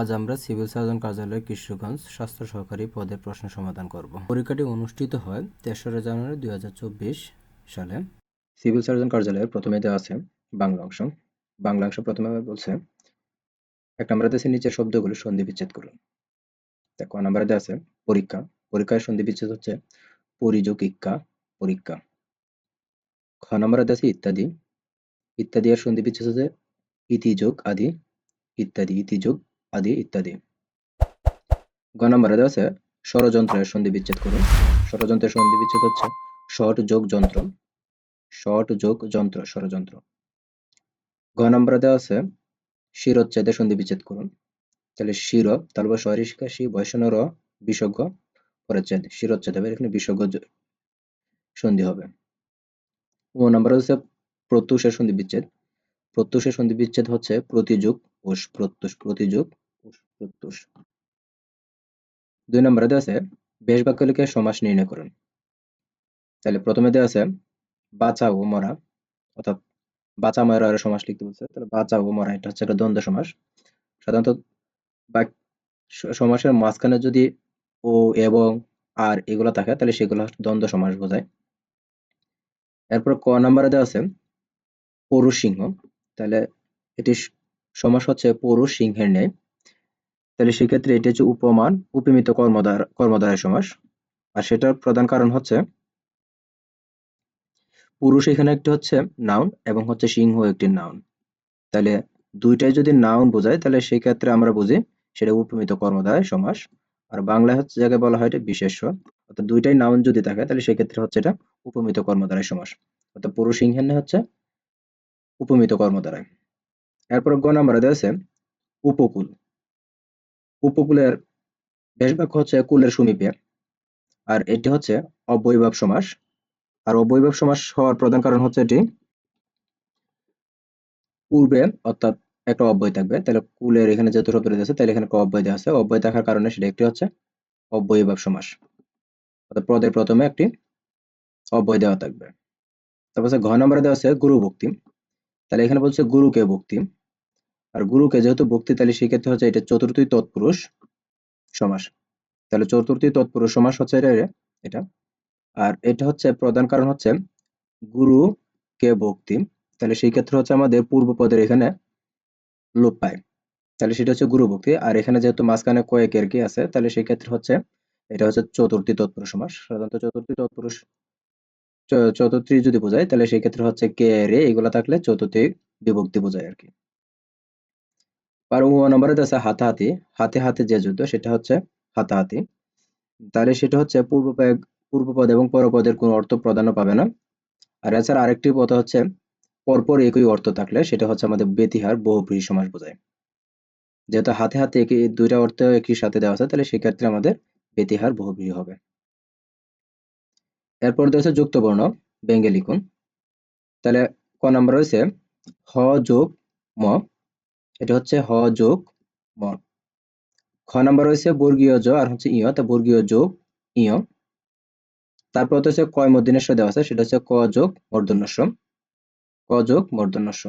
আজ আমরা civil surgeon কার্যালয় কিশোরগঞ্জ স্বাস্থ্য সহকারী পদের প্রশ্ন সমাধান করব। পরীক্ষাটি অনুষ্ঠিত হয় তেসরা জানুয়ারি দুই সালে। সিভিল সার্জন কার্যালয়ের প্রথমে দেওয়া আছে বাংলা অংশ। বাংলা অংশ প্রথমে বলছে, এক নম্বরে দেশে নিচের শব্দগুলো সন্ধি বিচ্ছেদ করুন। ক নম্বরে দেওয়া আছে পরীক্ষা। পরীক্ষার সন্ধি বিচ্ছেদ হচ্ছে পরিযোগ ইক্কা, পরীক্ষা। খ নম্বরে দেওয়া আছে ইত্যাদি। ইত্যাদি আর সন্ধি বিচ্ছেদ হচ্ছে ইতিযোগ আদি। ইত্যাদি, ইতিযোগ। আদি ইত্যাদি। গ নম্বর আছে ষড়যন্ত্রের সন্ধি বিচ্ছেদ করুন। ষড়যন্ত্রের সন্ধি বিচ্ছেদ হচ্ছে ষট যোগ যন্ত্র। ষট যোগ যন্ত্র, ষড়যন্ত্র। গ নম্বরে দেওয়া আছে শিরোচ্ছেদের সন্ধি বিচ্ছেদ করুন। তাহলে শির তারপর সরিষ্কার শি বৈষণ র, বিসর্গ পরিচ্ছেদ শিরোচ্ছেদ হবে। এখানে বিসর্গ সন্ধি হবে। ও নম্বরে হচ্ছে প্রত্যুষের সন্ধি বিচ্ছেদ। প্রত্যুষের সন্ধি বিচ্ছেদ হচ্ছে প্রতিযোগ ও প্রত্যুষ, প্রতিযুগ প্রত্যুষ দুই নম্বরে দেওয়া আছে, বেশ বাক্য লিখে সমাস নির্ণয় করুন। তাহলে প্রথমে দেওয়া আছে বাঁচা ও মরা, অর্থাৎ বাঁচা মরা এর সমাস লিখতে বলছে, তাহলে বাঁচা ও মরা, এটা হচ্ছে একটা দ্বন্দ্ব সমাস। সাধারণত সমাসের মাঝখানে যদি ও এবং আর এগুলো থাকে, তাহলে সেগুলো দ্বন্দ্ব সমাস বোঝায়। এরপর ক নম্বরে দেওয়া আছে পুরুষ সিংহ, তাহলে এটি সমাস হচ্ছে পুরুষ সিংহের ন্যায়। তাহলে সেক্ষেত্রে এটি হচ্ছে উপমান, উপমিত কর্মদ্বার কর্মদ্বারের সমাস। আর সেটার প্রধান কারণ হচ্ছে, পুরুষ এখানে একটি হচ্ছে নাউন এবং হচ্ছে সিংহ একটি নাউন তাহলে দুইটাই যদি নাউন বোঝায়, তাহলে সেই ক্ষেত্রে আমরা বুঝি সেটা উপমিত কর্মদ্বারের সমাস। আর বাংলায় হচ্ছে যাকে বলা হয় এটা বিশেষ্য। অর্থাৎ দুইটাই নাউন যদি থাকে, তাহলে সেক্ষেত্রে হচ্ছে এটা উপমিত কর্মদ্বারের সমাস। অর্থাৎ পুরুষ সিংহের হচ্ছে উপমিত কর্মদ্বারায় এরপর গ নম্বরে দেওয়া উপকূল। উপকূলের বেশ বাক্য হচ্ছে কুলের সমীপে। আর এটি হচ্ছে অবৈভাব সমাস। আর অবৈভাব সমাস হওয়ার প্রধান কারণ হচ্ছে এটি পূর্বে অর্থাৎ একটা অব্যয় থাকবে। তাহলে কুলের এখানে যেহেতু শব্দ আছে তাহলে এখানে একটা অব্যয় দেওয়া আছে। অব্যয় থাকার কারণে সেটা একটি হচ্ছে অব্যয়ীভাব সমাস। অর্থাৎ পদের প্রথমে একটি অব্যয় দেওয়া থাকবে। তারপর ঘ নম্বরে দেওয়া আছে গুরু ভক্তি তাহলে এখানে বলছে গুরুকে ভক্তি। আর গুরুকে যেহেতু ভক্তি তাহলে সেক্ষেত্রে হচ্ছে, এটা চতুর্থী তৎপুরুষ সমাস। তাহলে চতুর্থী তৎপুরুষ সমাস হচ্ছে এটা এটা। আর এটা হচ্ছে প্রধান কারণ হচ্ছে গুরু কে ভক্তি। তাহলে সেই ক্ষেত্রে হচ্ছে আমাদের পূর্ব পদের এখানে লোপ পায়। তাহলে সেটা হচ্ছে গুরু ভক্তি। আর এখানে যেহেতু মাঝখানে কয়েকের কি আছে, তাহলে সেই ক্ষেত্রে হচ্ছে এটা হচ্ছে চতুর্থী তৎপুরুষ সমাস। সাধারণত চতুর্থী তৎপুরুষ চতুর্থী যদি বোঝায়, তাহলে সেই ক্ষেত্রে হচ্ছে কে, রে, এগুলা থাকলে চতুর্থী বিভক্তি বোঝায় আর কি। আর ও নম্বরে আছে হাতাহাতি। হাতে হাতে যে যুদ্ধ, সেটা হচ্ছে হাতাহাতি। তাহলে সেটা হচ্ছে পূর্ব পদ- পূর্বপদ এবং পরপদের কোনো অর্থ প্রাধান্য পাবে না। আর এছাড়া আরেকটি পদ হচ্ছে পরপর একই অর্থ থাকলে, সেটা হচ্ছে আমাদের বেতিহার বহুব্রীহি সমাস বোঝায়। যেহেতু হাতে হাতে একই, দুইটা অর্থ একই সাথে দেওয়া আছে, তাহলে সেক্ষেত্রে আমাদের বেতিহার বহুব্রীহি হবে। এরপর দেওয়া আছে যুক্ত বর্ণ ব্যঙ্গে লিখুন তাহলে ক নাম্বার রয়েছে হ যোগ ম। এটা হচ্ছে হ যোগ ম খ নাম্বার রয়েছে বর্গীয় জ আর হচ্ছে ইয়, তা বর্গীয় যোগ, ইয়। তারপর হচ্ছে কয় মধ্যনস্য দেওয়া আছে? সেটা হচ্ছে ক যোগ মূর্ধন্যস্য ক যোগ মূর্ধন্যস্য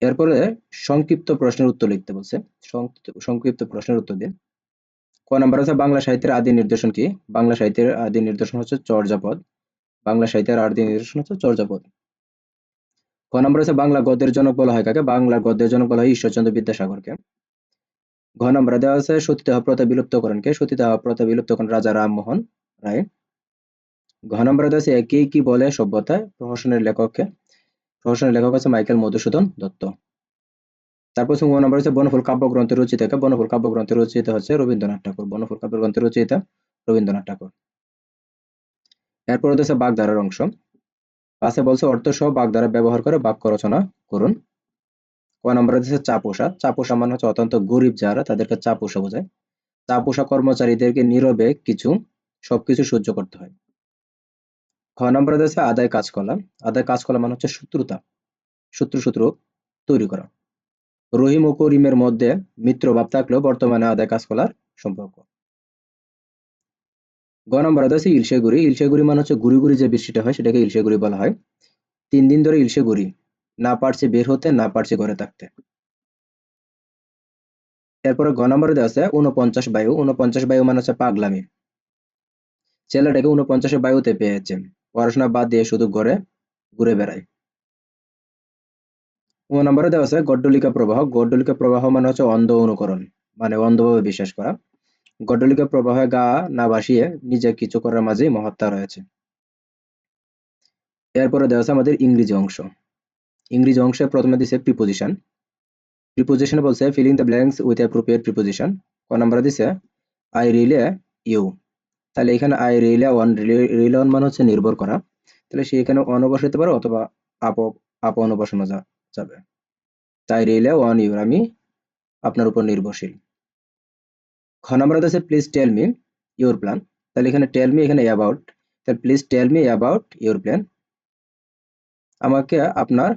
এরপরে সংক্ষিপ্ত প্রশ্নের উত্তর লিখতে বলছে। সংক্ষিপ্ত- প্রশ্নের উত্তর দিন ক নাম্বার আছে বাংলা সাহিত্যের আদি নির্দেশন কি? বাংলা সাহিত্যের আদি নির্দেশন হচ্ছে চর্যাপদ। বাংলা সাহিত্যের আদি নির্দেশন হচ্ছে চর্যাপদ। ক নম্বর আছে বাংলা গদ্যের জনক বলা হয় কাকে? বাংলা গদ্যের জনক বলা হয় ঈশ্বরচন্দ্র বিদ্যাসাগরকে। ঘ নম্বর দেওয়া আছে সতীদাহ প্রথা বিলুপ্তকরণ কে সতীদাহ প্রথা বিলুপ্তকরণ রাজা রামমোহন রায়। ঘ নম্বর দেওয়া আছে একে কি বলে সভ্যতা? প্রহসনের লেখককে। প্রহসনের লেখক আছে মাইকেল মধুসূদন দত্ত। তারপর হচ্ছে নম্বর হচ্ছে বনফুল কাব্যগ্রন্থের রচিত কে বনফুল কাব্যগ্রন্থের রচিত হচ্ছে রবীন্দ্রনাথ ঠাকুর। বনফুল কাব্যগ্রন্থের রচিত রবীন্দ্রনাথ ঠাকুর। এরপর হচ্ছে বাগধারার অংশ। পাশে বলছে অর্থ সহ বাগধারা ব্যবহার করে বাক্য রচনা করুন। ক নম্বরে হচ্ছে চাপোষা চাপোষা মানে হচ্ছে অত্যন্ত গরিব যারা, তাদেরকে চাপোষা বোঝায়। চাপোষা কর্মচারীদেরকে নীরবে কিছু, সবকিছু সহ্য করতে হয়। খ নম্বরে হচ্ছে আদায় কাজকলা আদায় কাজকলা মানে হচ্ছে শত্রুতা। শত্রু শত্রু তৈরি করা। রহিম ও করিমের মধ্যে মিত্রভাব থাকলেও বর্তমানে আদায় কাজকলার সম্পর্ক। গ নম্বরে হচ্ছে ইলশেগুড়ি। ইলশেগুড়ি মানে হচ্ছে গুড়ি গুড়ি যে বৃষ্টিটা হয়, সেটাকে ইলশেগুড়ি বলা হয়। তিন দিন ধরে ইলশেগুড়ি। না পারছে বের হতে, না পারছে ঘরে থাকতে। এরপরে ঘ নম্বরে দেওয়া আছে উনপঞ্চাশ বায়ু। উনপঞ্চাশ বায়ু মানে হচ্ছে পাগলামি। ছেলেটাকে উনপঞ্চাশে বায়ুতে পেয়েছে। পড়াশোনা বাদ দিয়ে শুধু ঘরে, ঘুরে বেড়ায়। ও নম্বরে দেওয়া আছে, গড্ডলিকা প্রবাহ। গড্ডলিকা প্রবাহ মানে হচ্ছে অন্ধ অনুকরণ মানে অন্ধভাবে বিশ্বাস করা। গড্ডলিকা প্রবাহে গা না ভাসিয়ে নিজে কিছু করার মাঝেই মহত্তা রয়েছে। এরপরে দেওয়া আছে আমাদের ইংরেজি অংশ। ইংরেজি অংশে প্রথমে দিছে প্রিপোজিশন প্রিপোজিশন বলছে filling the blanks with appropriate preposition ক নাম্বার দিছে আই রিলে ইউ তাহলে এখানে I rely on rely on মানে হচ্ছে নির্ভর করা। তাহলে সে এখানে অন বসাতে পারে অথবা আপ আপ অন যাবে। তাই রিলে ওয়ান ইউর আমি আপনার উপর নির্ভরশীল। খ নাম্বার আছে please tell me your plan তাহলে এখানে টেল মি এখানে অ্যাবাউট তাহলে please tell me about your plan আমাকে আপনার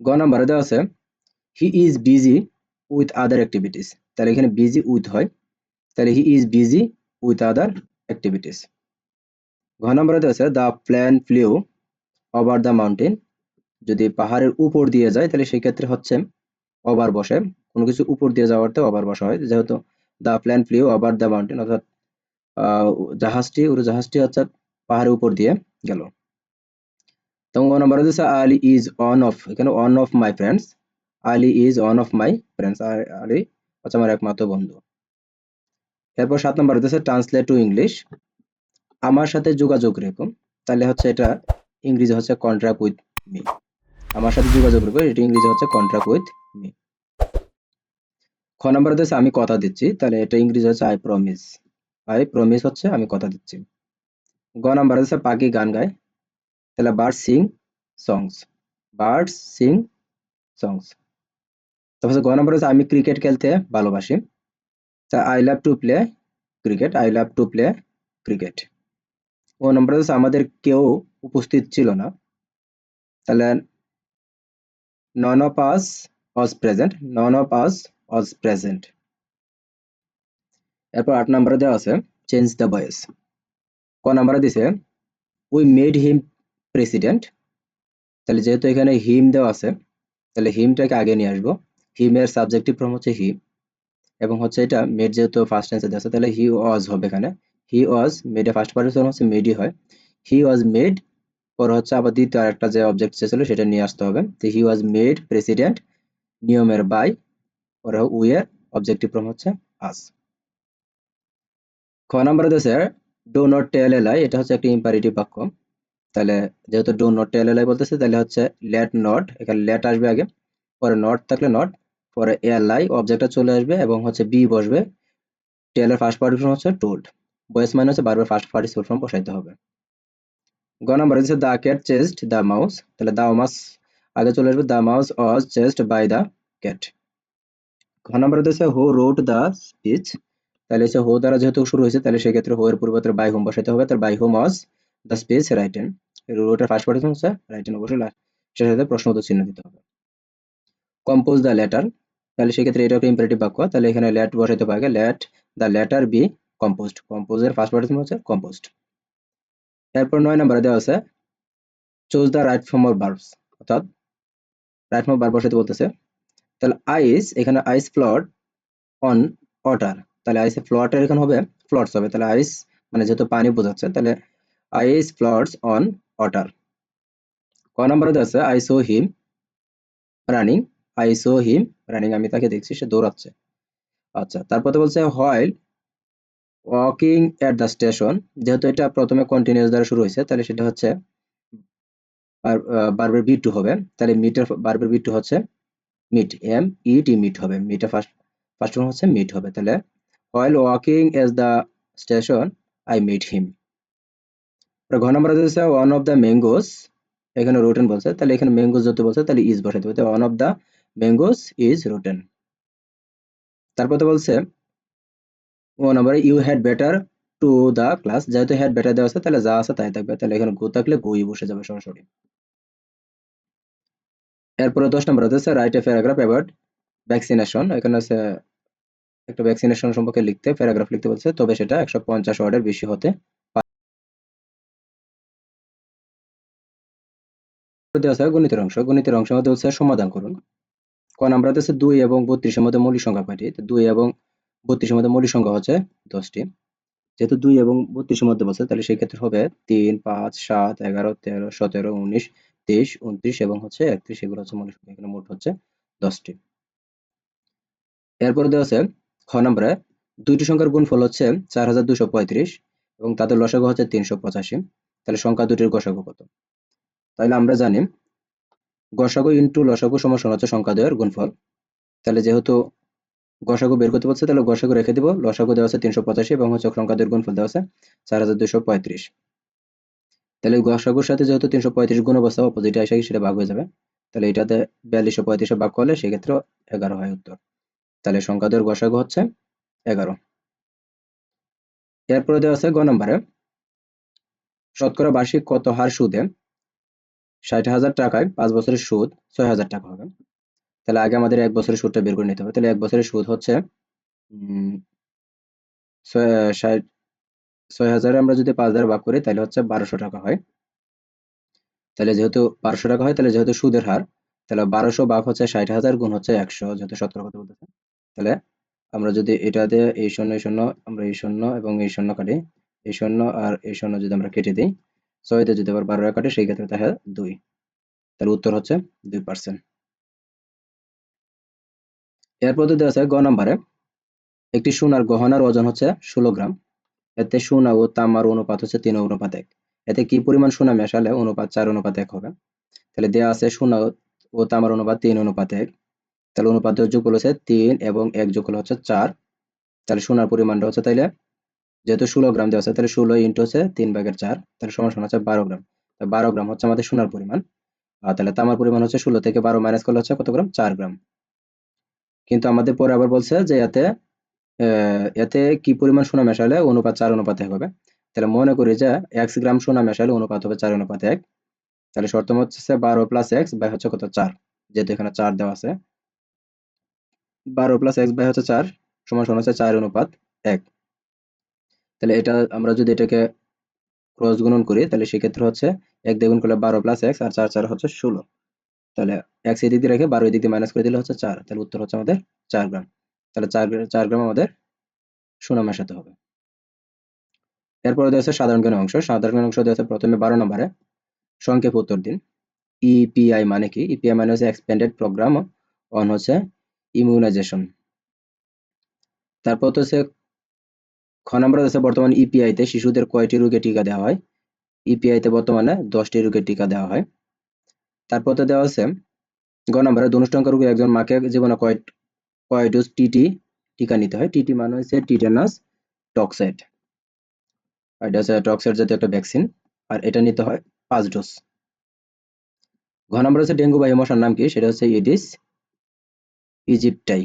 গ নাম্বারে দেওয়া আছে he is busy with other activities তাহলে এখানে বিজি উইথ হয়। তাহলে he is busy with other activities ঘ নম্বরে দেওয়া আছে the plane flew over the mountain যদি পাহাড়ের উপর দিয়ে যায়, তাহলে সেই ক্ষেত্রে হচ্ছে ওভার বসে। কোনো কিছু উপর দিয়ে যাওয়াতে ওভার বসা হয়। যেহেতু the plane flew over the mountain, অর্থাৎ জাহাজটি উড়োজাহাজটি হচ্ছে পাহাড়ের উপর দিয়ে গেল। তখন গ নম্বরে দিচ্ছে আলি ইজ অন অফ এখানে one of my friends Ali is one of my friends Ali হচ্ছে আমার একমাত্র বন্ধু। এরপর সাত নম্বর হচ্ছে ট্রান্সলেট টু ইংলিশ আমার সাথে যোগাযোগ রেখো, তাহলে হচ্ছে এটা ইংরেজি হচ্ছে কন্ট্রাক্ট উইথ মি আমার সাথে যোগাযোগ রেখো, এটা ইংরেজি হচ্ছে কন্ট্রাক্ট উইথ মি। খ নম্বর হচ্ছে আমি কথা দিচ্ছি। তাহলে এটা ইংরেজি হচ্ছে আই প্রমিস আই প্রমিস হচ্ছে, আমি কথা দিচ্ছি। গ নাম্বার হচ্ছে পাখি গান গায়। তাহলে bird sing songs bird sing songs তারপর গ নাম্বার হচ্ছে আমি ক্রিকেট খেলতে ভালোবাসি। তা I love to play cricket I love to play cricket ও নম্বর হচ্ছে আমাদের কেউ উপস্থিত ছিল না। তাহলে none of us was present none of us was present এরপর আট নম্বরে দেওয়া আছে চেঞ্জ দ্য ভয়েস ক নম্বরে দিছে উই মেড হিম প্রেসিডেন্ট তাহলে যেহেতু এখানে হিম দেওয়া আছে, তাহলে হিমটাকে আগে নিয়ে আসব। হিমের সাবজেক্টিভ ফর্ম হচ্ছে হি এবং হচ্ছে এটা মেড যেহেতু ফার্স্ট টেন্সে দেওয়া আছে, তাহলে হি ওয়াজ হবে এখানে। He was made a first person হচ্ছে মেডই হয়। হি ওয়াজ মেড পর হচ্ছে আবার দ্বিতীয় আরেকটা যে অবজেক্ট ছিল সেটা নিয়ে আসতে হবে। তো হি ওয়াজ মেড প্রেসিডেন্ট নিয়মের বাই পরে উই এর অবজেক্টিভ ফর্ম হচ্ছে আস খ নাম্বার দেশে ডো নট টেল এলাই এটা হচ্ছে একটা ইম্পারেটিভ বাক্য। তাহলে যেহেতু ডো নট টেল এলাই বলতেছে, তাহলে হচ্ছে লেট নট এখানে লেট আসবে আগে, পরে নট থাকলে নট পরে এলাই অবজেক্টটা চলে আসবে এবং হচ্ছে বি বসবে। টেলের ফার্স্ট পার্টিশন হচ্ছে টোল্ড বয়েস মানে হচ্ছে বারবার ফার্স্ট পার্টিসিপল ফর্ম বসাইতে হবে। গ নাম্বার হচ্ছে the cat chased the mouse তাহলে দ্য মাউস আগে চলে আসবে the mouse was chased by the cat ঘ নাম্বার হচ্ছে হু রোড দ্য স্পিচ তাহলে হচ্ছে হো দ্বারা যেহেতু শুরু হয়েছে, তাহলে সেক্ষেত্রে হো এর পরিবর্তে বাই হোম বসাইতে হবে। তার by home was the speech written রোডের ফার্স্ট পার্টিশন হচ্ছে রাইটেন অবশ্যই la- সেটার সাথে প্রশ্ন উত্তর চিহ্ন দিতে হবে। কম্পোজ দ্য লেটার তাহলে সেক্ষেত্রে এটা একটা ইম্পারেটিভ বাক্য। তাহলে এখানে লেট বসাইতে পারে let the letter be composed কম্পোজের first partition হচ্ছে কম্পোস্ট এরপর নয় নম্বরে দেওয়া আছে choose the right form of verbs অর্থাৎ রাইট ভার্ব বসাইতে বলতেছে। তাহলে আইস এখানে আইস ফ্লট অন ওয়াটার তাহলে আইস ফ্লটের এখানে হবে ফ্লটস হবে। তাহলে আইস মানে যেহেতু পানি বোঝাচ্ছে, তাহলে আইস ফ্লটস অন ওয়াটার ক নম্বরে আছে I saw him running I saw him running আমি তাকে দেখছি, সে দৌড়াচ্ছে। আচ্ছা তারপরে বলছে while walking at the station যেহেতু এটা প্রথমে কন্টিনিউয়াস দ্বারা শুরু হয়েছে, তাহলে সেটা হচ্ছে বারবার বি টু হবে। তাহলে মিটের বারবার বি টু হচ্ছে meet M E T meet হবে। মিটে ফার্স্ট ফার্স্ট ওয়ান হচ্ছে মিট হবে। তাহলে while walking as the station I meet him ঘ নম্বর হচ্ছে ওয়ান অফ দ্য ম্যাঙ্গোস এখানে রোটেন বলছে। তাহলে এখানে ম্যাঙ্গোস যত বলছে, তাহলে ইজ বসাইতে হবে। One of the mangoes is rotten তারপর তো বলছে, ও নম্বরে you had better to the class যেহেতু হ্যাড বেটার দেওয়া আছে, তাহলে যা আছে তাই থাকবে। তাহলে এখানে গো থাকলে গোই বসে যাবে সরাসরি। এরপরে দশ নম্বর হচ্ছে write a paragraph about vaccination এখানে আছে একটা ভ্যাকসিনেশন সম্পর্কে লিখতে প্যারাগ্রাফ লিখতে বলছে, তবে সেটা একশো পঞ্চাশ ওয়ার্ডের বেশি হতে গণিতের অংশ, গণিতের অংশের মধ্যে হচ্ছে সমাধান করুন। ক নাম্বার আছে দুই এবং বত্রিশের মধ্যে মৌলিক সংখ্যা কয়টি? দুই এবং বত্রিশের মধ্যে মৌলিক সংখ্যা হচ্ছে দশটি। যেহেতু দুই এবং বত্রিশের মধ্যে বলছে, তাহলে সেক্ষেত্রে হবে তিন, পাঁচ, সাত, এগারো, তেরো, সতেরো, উনিশ তেইশ উনত্রিশ এবং হচ্ছে একত্রিশ, এগুলো হচ্ছে সংখ্যা। এখানে মোট হচ্ছে দশটি। এরপরে দেওয়া আছে খ নম্বরে দুইটি সংখ্যার গুণফল হচ্ছে চার হাজার দুশো পঁয়ত্রিশ এবং তাদের লসাগু হচ্ছে তিনশো পঁচাশি। তাহলে সংখ্যা দুটির গসাগু কত? তাহলে আমরা জানি গসাগু ইন্টু লসাগু সমান হচ্ছে সংখ্যা দ্বয়ের গুণফল। তাহলে যেহেতু গসাগু বের করতে পারছে তাহলে গসাগু রেখে দিব। লসাগু দেওয়া আছে তিনশো পঁচাশি এবং হচ্ছে সংখ্যা দ্বয়ের গুণফল দেওয়া আছে চার হাজার দুশো পঁয়ত্রিশ। তাহলে গসাগুর সাথে যেহেতু তিনশো পঁয়ত্রিশ গুণ অবস্থা অপোজিটে আসে সেটা ভাগ হয়ে যাবে? তাহলে এটাতে বিয়াল্লিশশো পঁয়ত্রিশে ভাগ করলে সেক্ষেত্রে এগারো হয় উত্তর। তাহলে সংখ্যা দ্বয়ের গসাগু হচ্ছে এগারো। এরপরে দেওয়া আছে গ নম্বরে, শতকরা বার্ষিক কত হার সুদে? ষাট হাজার টাকায় পাঁচ বছরের সুদ ছয় হাজার টাকা হবে। তাহলে আগে আমাদের এক বছরের সুদটা বের করে নিতে হবে। তাহলে এক বছরের সুদ হচ্ছে ষাট ছয় হাজারে আমরা যদি পাঁচ হাজার ভাগ করি, তাহলে হচ্ছে বারোশো টাকা হয়। তাহলে যেহেতু বারোশো টাকা হয়, তাহলে যেহেতু সুদের হার, তাহলে বারোশো ভাগ হচ্ছে ষাট হাজার গুণ হচ্ছে একশো, যেহেতু শতকরা কথা বলতেছে। তাহলে আমরা যদি এটাতে এই শূন্য এই শূন্য, আমরা এই শূন্য এবং এই শূন্য কাটি, এই শূন্য আর এই শূন্য যদি আমরা কেটে দিই, ছয়তে যদি আবার বারো কাটে, সেই ক্ষেত্রে দেখা দুই। তাহলে উত্তর হচ্ছে দুই পার্সেন্ট। এরপর দেওয়া আছে গ নম্বরে। একটি সোনার গহনার ওজন হচ্ছে ষোলো গ্রাম। এতে সোনা ও তামার অনুপাত হচ্ছে তিন অনুপাত এক। এতে কি পরিমাণ সোনা মেশালে অনুপাত চার অনুপাত এক হবে? তাহলে দেওয়া আছে সোনা ও তামার অনুপাত তিন অনুপাত এক। তাহলে অনুপাত যোগফল হচ্ছে তিন এবং এক যোগফল হচ্ছে চার। তাহলে সোনার পরিমাণটা হচ্ছে তাইলে যেহেতু ষোলো গ্রাম দেওয়া আছে, তাহলে ষোলো ইন্টু হচ্ছে তিন ভাগের চার, তাহলে সমান সমান হচ্ছে বারো গ্রাম। বারো গ্রাম হচ্ছে আমাদের সোনার পরিমাণ। আর তাহলে তামার পরিমাণ হচ্ছে ষোলো থেকে বারো মাইনাস করলে হচ্ছে কত গ্রাম? চার গ্রাম। কিন্তু আমাদের পরে আবার বলছে যে এতে এতে কি পরিমাণ সোনা মেশালে অনুপাত চার অনুপাত এক হবে। তাহলে মনে করি যে এক্স গ্রাম সোনা মেশালে অনুপাত হবে চার অনুপাত এক। তাহলে শর্ত হচ্ছে বারো প্লাস এক্স বাই হচ্ছে কত? চার। যেহেতু এখানে চার দেওয়া আছে। বারো প্লাস এক্স বাই হচ্ছে চার সমান সমান হচ্ছে চার অনুপাত এক। তাহলে এটা আমরা যদি এটাকে ক্রস গুণন করি, তাহলে সেক্ষেত্রে হচ্ছে এক দ্বিগুণ করলে বারো প্লাস এক্স আর চার চার হচ্ছে ষোলো। তাহলে এক্স এদিক দিয়ে রেখে বারো এদিক দিয়ে মাইনাস করে দিলে হচ্ছে চার। তাহলে উত্তর হচ্ছে আমাদের চার গ্রাম। তাহলে চার চার গ্রাম আমাদের সোনা মেশাতে হবে। এরপরে দেওয়া আছে সাধারণ জ্ঞান অংশ। সাধারণ জ্ঞান অংশ দেওয়া আছে প্রথমে বারো নম্বরে। সংক্ষেপ উত্তর দিন। ইপিআই মানে কি? ইপিআই মানে হচ্ছে এক্সপেন্ডেড প্রোগ্রাম অন হচ্ছে ইমিউনাইজেশন তারপর তো হচ্ছে খ নম্বর আছে বর্তমানে ইপিআই তে শিশুদের কয়টি রোগে টিকা দেওয়া হয়? ইপিআই তে বর্তমানে দশটি রোগের টিকা দেওয়া হয়। তারপর তো দেওয়া আছে গ নম্বরে ধনুষ্টঙ্ক রোগে একজন মাকে জীবনে কয় কয় ডোজ টিটি টিকা নিতে হয়। টিটি মানে হচ্ছে টিটেনাস টক্সাইড এটা হচ্ছে টক্সাইড জাতীয় একটা ভ্যাকসিন আর এটা নিতে হয় পাঁচ ডোজ ঘ নম্বর হচ্ছে ডেঙ্গু বাহী মশার নাম কি? সেটা হচ্ছে ইডিস, ইজিপ্টাই।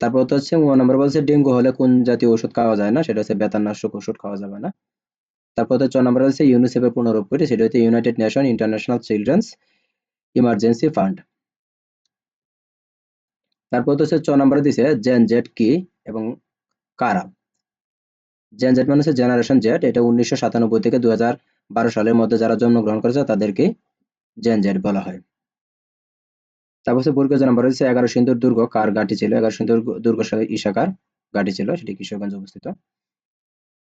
তারপর তো হচ্ছে নম্বর বলছে ডেঙ্গু হলে কোন জাতীয় ওষুধ খাওয়া যায় না? সেটা হচ্ছে বেতারনাশক ওষুধ খাওয়া যাবে না। তারপর তো ছ নম্বর হচ্ছে ইউনিসেফের পুনরূপ করে সেটা হচ্ছে United Nation International Children's Emergency Fund তারপর তো হচ্ছে ছ নম্বরে দিছে জেন জেড কি এবং কারা? জেন জেড মানে হচ্ছে জেনারেশন জেড এটা উনিশশো সাতানব্বই থেকে বারো সালের মধ্যে যারা জন্মগ্রহণ করেছে তাদেরকে জেন জেড বলা হয়। তারপর হচ্ছে বর্গীয় নাম্বার হচ্ছে এগারো সিন্ধুর দুর্গ, কার ঘাঁটি ছিল? এগারো সিন্ধুর দুর্গ ইশাকার ঘাঁটি ছিল? সেটি কিশোরগঞ্জে অবস্থিত।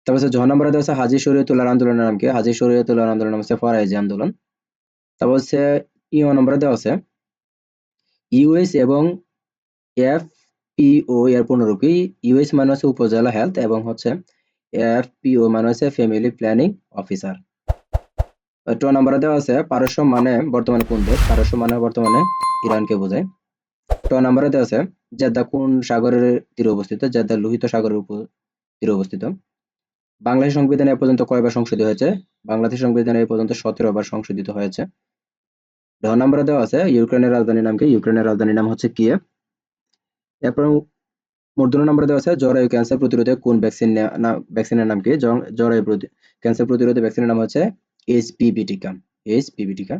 তারপর হচ্ছে জ নম্বরে দেওয়া হচ্ছে হাজি শরীয়তুল্লাহ আন্দোলনের নাম কি? হাজি শরীয়তুল্লাহ আন্দোলন হচ্ছে ফরাইজি আন্দোলন। তারপর হচ্ছে ইও নম্বরে দেওয়া আছে ইউএস এবং এফপিও এর পুনরূপী ইউএস মানে হচ্ছে উপজেলা হেলথ এবং হচ্ছে এফপিও মানে হচ্ছে ফ্যামিলি প্ল্যানিং অফিসার ট নম্বরে দেওয়া আছে, পারস্য মানে বর্তমানে কোন দেশ? পারস্য মানে বর্তমানে ইরানকে বোঝায়। ট নম্বরে দেওয়া আছে, জেদ্দা কোন সাগরের তীরে অবস্থিত? জেদ্দা লোহিত সাগরের উপর তীরে অবস্থিত। বাংলাদেশ সংবিধানে এ পর্যন্ত কয়বার সংশোধিত হয়েছে? বাংলাদেশ সংবিধানে এ পর্যন্ত সতেরো বার সংশোধিত হয়েছে। ঢ নম্বরে দেওয়া আছে, ইউক্রেনের রাজধানীর নাম কি? ইউক্রেনের রাজধানীর নাম হচ্ছে কিয়েভ এরপর মূর্ধন্য নম্বরে দেওয়া আছে, জরায়ু ক্যান্সার প্রতিরোধে কোন ভ্যাকসিন ভ্যাকসিনের নাম কি? জরায়ু ক্যান্সার প্রতিরোধে ভ্যাকসিনের নাম হচ্ছে এইচপিভি টিকা এইচপিভি টিকা